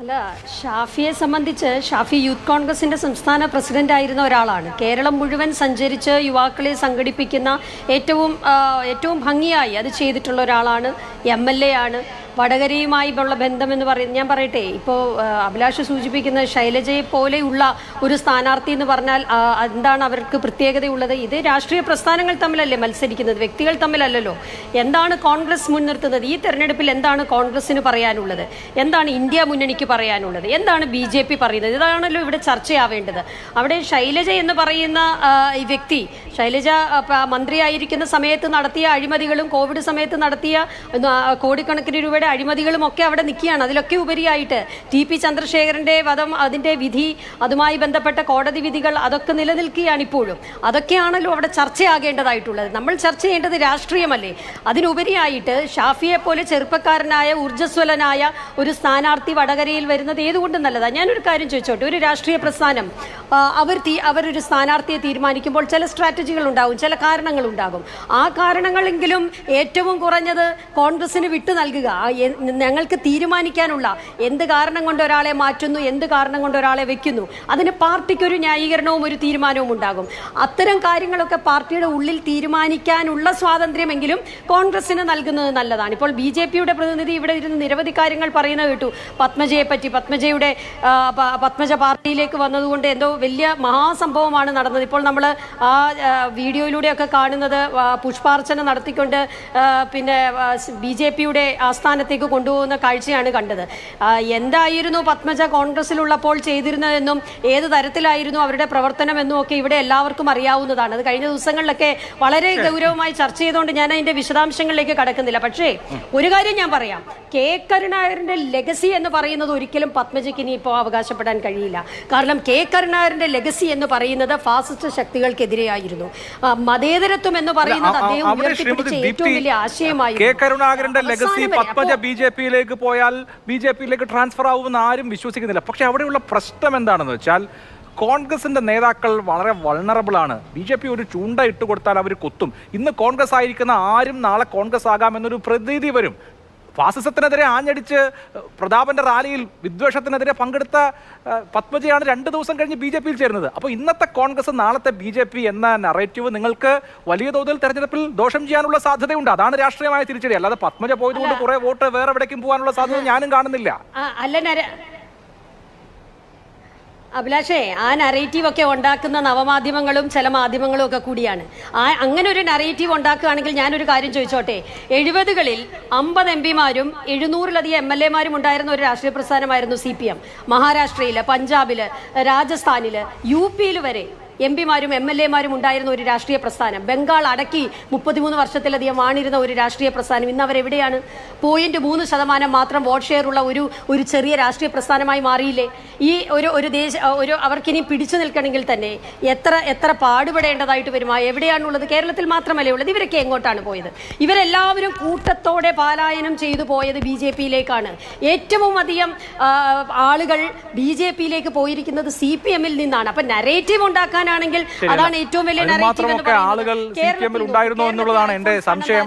അല്ല ഷാഫിയെ സംബന്ധിച്ച് ഷാഫി യൂത്ത് കോൺഗ്രസിന്റെ സംസ്ഥാന പ്രസിഡന്റ് ആയിരുന്ന ഒരാളാണ്. കേരളം മുഴുവൻ സഞ്ചരിച്ച് യുവാക്കളെ സംഘടിപ്പിക്കുന്ന ഏറ്റവും ഏറ്റവും ഭംഗിയായി അത് ചെയ്തിട്ടുള്ള ഒരാളാണ് എം എൽ എ ആണ്. വടകരയുമായി ഉള്ള ബന്ധമെന്ന് പറയുന്നത് ഞാൻ പറയട്ടെ ഇപ്പോൾ അഭിലാഷ് സൂചിപ്പിക്കുന്ന ശൈലജയെ പോലെയുള്ള ഒരു സ്ഥാനാർത്ഥി എന്ന് പറഞ്ഞാൽ എന്താണ് അവർക്ക് പ്രത്യേകതയുള്ളത്? ഇത് രാഷ്ട്രീയ പ്രസ്ഥാനങ്ങൾ തമ്മിലല്ലേ മത്സരിക്കുന്നത്? വ്യക്തികൾ തമ്മിലല്ലല്ലോ? എന്താണ് കോൺഗ്രസ് മുൻനിർത്തുന്നത്? ഈ തെരഞ്ഞെടുപ്പിൽ എന്താണ് കോൺഗ്രസിന് പറയാനുള്ളത്? എന്താണ് ഇന്ത്യ മുന്നണിക്ക് പറയാനുള്ളത്? എന്താണ് ബി ജെ പി പറയുന്നത്? ഇതാണല്ലോ ഇവിടെ ചർച്ചയാവേണ്ടത്. അവിടെ ശൈലജ എന്ന് പറയുന്ന ഈ വ്യക്തി ശൈലജ മന്ത്രിയായിരിക്കുന്ന സമയത്ത് നടത്തിയ അഴിമതികളും കോവിഡ് സമയത്ത് നടത്തിയ കോടിക്കണക്കിന് കോടിക്കണക്കിന് രൂപയുടെ അഴിമതികളും ഒക്കെ അവിടെ നിൽക്കുകയാണ്. അതിലൊക്കെ ഉപരിയായിട്ട് ടി പി ചന്ദ്രശേഖരന്റെ വധം അതിന്റെ വിധി അതുമായി ബന്ധപ്പെട്ട കോടതി വിധികൾ അതൊക്കെ നിലനിൽക്കുകയാണ് ഇപ്പോഴും. അതൊക്കെയാണല്ലോ അവിടെ ചർച്ചയാകേണ്ടതായിട്ടുള്ളത്. നമ്മൾ ചർച്ച ചെയ്യേണ്ടത് രാഷ്ട്രീയമല്ലേ? അതിനുപരിയായിട്ട് ഷാഫിയെ പോലെ ചെറുപ്പക്കാരനായ ഊർജസ്വലനായ ഒരു സ്ഥാനാർത്ഥി വടകരയിൽ വരുന്നത് ഏതുകൊണ്ടും നല്ലതാണ് ഞാനൊരു കാര്യം ചോദിച്ചോട്ടെ. ഒരു രാഷ്ട്രീയ പ്രസ്ഥാനം അവർ തീ- അവരൊരു സ്ഥാനാർത്ഥിയെ തീരുമാനിക്കുമ്പോൾ ചില സ്ട്രാറ്റജികൾ ഉണ്ടാകും ചില കാരണങ്ങൾ ഉണ്ടാകും. ആ കാരണങ്ങളെങ്കിലും ഏറ്റവും കുറഞ്ഞത് കോൺഗ്രസിന് വിട്ടു നൽകുക. ഞങ്ങൾക്ക് തീരുമാനിക്കാനുള്ള എന്ത് കാരണം കൊണ്ട് ഒരാളെ മാറ്റുന്നു എന്ത് കാരണം കൊണ്ട് ഒരാളെ വെക്കുന്നു അതിന് പാർട്ടിക്ക് ഒരു ന്യായീകരണവും ഒരു തീരുമാനവും ഉണ്ടാകും. അത്തരം കാര്യങ്ങളൊക്കെ പാർട്ടിയുടെ ഉള്ളിൽ തീരുമാനിക്കാനുള്ള സ്വാതന്ത്ര്യമെങ്കിലും കോൺഗ്രസിന് നൽകുന്നത് നല്ലതാണ്. ഇപ്പോൾ ബി ജെ പിയുടെ പ്രതിനിധി ഇവിടെ ഇരുന്ന് നിരവധി കാര്യങ്ങൾ പറയുന്നത് കേട്ടു. പത്മജയെ പറ്റി പത്മജയുടെ പത്മജ പാർട്ടിയിലേക്ക് വന്നതുകൊണ്ട് എന്തോ വലിയ മഹാസംഭവമാണ് നടന്നത്. ഇപ്പോൾ നമ്മൾ ആ വീഡിയോയിലൂടെയൊക്കെ കാണുന്നത് പുഷ്പാർച്ചന നടത്തിക്കൊണ്ട് പിന്നെ ബി ജെ പിയുടെ ആസ്ഥാനത്തേക്ക് കൊണ്ടുപോകുന്ന കാഴ്ചയാണ് കണ്ടത്. എന്തായിരുന്നു പത്മജ കോൺഗ്രസിലുള്ളപ്പോൾ ചെയ്തിരുന്നതെന്നും ഏത് തരത്തിലായിരുന്നു അവരുടെ പ്രവർത്തനമെന്നും ഒക്കെ ഇവിടെ എല്ലാവർക്കും അറിയാവുന്നതാണ്. അത് കഴിഞ്ഞ ദിവസങ്ങളിലൊക്കെ വളരെ ഗൗരവമായി ചർച്ച ചെയ്തുകൊണ്ട് ഞാൻ അതിന്റെ വിശദാംശങ്ങളിലേക്ക് കടക്കുന്നില്ല. പക്ഷേ ഒരു കാര്യം ഞാൻ പറയാം. കെ. കരുണാകരന്റെ ലെഗസി എന്ന് പറയുന്നത് ഒരിക്കലും പത്മജയ്ക്ക് ഇനി ഇപ്പോൾ അവകാശപ്പെടാൻ കഴിയില്ല. കാരണം കെ. കരുണാകരന്റെ ലെഗസി എന്ന് പറയുന്നത് ഫാസിസ്റ്റ് ശക്തികൾക്കെതിരെയായിരുന്നു. മതേതരത്വം എന്ന് പറയുന്നത് അദ്ദേഹം ഉയർത്തിപ്പിടിച്ച ഏറ്റവും വലിയ ആശയമായിരുന്നു. അപ്പോ- ബി ജെ പിയിലേക്ക് പോയാൽ ബി ജെ പിയിലേക്ക് ട്രാൻസ്ഫർ ആവുമെന്ന് ആരും വിശ്വസിക്കുന്നില്ല. പക്ഷെ അവിടെയുള്ള പ്രശ്നം എന്താണെന്ന് വെച്ചാൽ കോൺഗ്രസിന്റെ നേതാക്കൾ വളരെ വൾണറബിൾ ആണ്. ബി ജെ പി ഒരു ചൂണ്ട ഇട്ട് കൊടുത്താൽ അവർ കൊത്തും. ഇന്ന് കോൺഗ്രസ് ആയിരിക്കുന്ന ആരും നാളെ കോൺഗ്രസ് ആകാമെന്നൊരു പ്രതീതി വരും. ഫാസിസത്തിനെതിരെ ആഞ്ഞടിച്ച് പ്രതാപന്റെ റാലിയിൽ വിദ്വേഷത്തിനെതിരെ പങ്കെടുത്ത പത്മജിയാണ് രണ്ട് ദിവസം കഴിഞ്ഞ് ബി ജെ പിയിൽ ചേരുന്നത്. അപ്പോൾ ഇന്നത്തെ കോൺഗ്രസ് നാളത്തെ ബി ജെ പി എന്ന നറേറ്റീവ് നിങ്ങൾക്ക് വലിയ തോതിൽ തെരഞ്ഞെടുപ്പിൽ ദോഷം ചെയ്യാനുള്ള സാധ്യതയുണ്ട്. അതാണ് രാഷ്ട്രീയമായ തിരിച്ചടി. അല്ലാതെ പത്മജ പോയതുകൊണ്ട് കുറെ വോട്ട് വേറെ എവിടേക്കും പോകാനുള്ള സാധ്യത ഞാനും കാണുന്നില്ല. അല്ല അഭിലാഷേ ആ നറേറ്റീവ് ഒക്കെ ഉണ്ടാക്കുന്ന നവമാധ്യമങ്ങളും ചില മാധ്യമങ്ങളും ഒക്കെ കൂടിയാണ്. ആ അങ്ങനെ ഒരു നറേറ്റീവ് ഉണ്ടാക്കുകയാണെങ്കിൽ ഞാനൊരു കാര്യം ചോദിച്ചോട്ടെ? എഴുപതുകളിൽ അമ്പത് എം പിമാരും എഴുന്നൂറിലധികം എം എൽ എമാരും ഉണ്ടായിരുന്ന ഒരു രാഷ്ട്രീയ പ്രസ്ഥാനമായിരുന്നു സി പി എം. മഹാരാഷ്ട്രയിൽ പഞ്ചാബിൽ രാജസ്ഥാനിൽ യു പിയിൽ വരെ എം പിമാരും എം എൽ എമാരും ഉണ്ടായിരുന്ന ഒരു രാഷ്ട്രീയ പ്രസ്ഥാനം. ബംഗാൾ അടക്കി മുപ്പത്തിമൂന്ന് വർഷത്തിലധികം വാണിരുന്ന ഒരു രാഷ്ട്രീയ പ്രസ്ഥാനം. ഇന്ന് അവരെവിടെയാണ് പോയിന്റ് മൂന്ന് ശതമാനം മാത്രം വോട്ട് ഷെയർ ഉള്ള ഒരു ഒരു ചെറിയ രാഷ്ട്രീയ പ്രസ്ഥാനമായി മാറിയില്ലേ? ഈ ഒരു ഒരു ദേശ ഒരു അവർക്കിനി പിടിച്ചു നിൽക്കണമെങ്കിൽ തന്നെ എത്ര എത്ര പാടുപെടേണ്ടതായിട്ട് വരുമാ എവിടെയാണുള്ളത്? കേരളത്തിൽ മാത്രമല്ലേ ഉള്ളത്? ഇവരൊക്കെ എങ്ങോട്ടാണ് പോയത്? ഇവരെല്ലാവരും കൂട്ടത്തോടെ പാലായനം ചെയ്തു പോയത് ബി ജെ പിയിലേക്കാണ്. ഏറ്റവും അധികം ആളുകൾ ബി ജെ പിയിലേക്ക് പോയിരിക്കുന്നത് സി പി എമ്മിൽ നിന്നാണ്. അപ്പൊ നരേറ്റീവ് ഉണ്ടാക്കാനാണെങ്കിൽ ശരിയല്ല. അതാണ് ഏറ്റവും വലിയ. ആളുകൾ ഉണ്ടായിരുന്നു എന്നുള്ളതാണ് എന്റെ സംശയം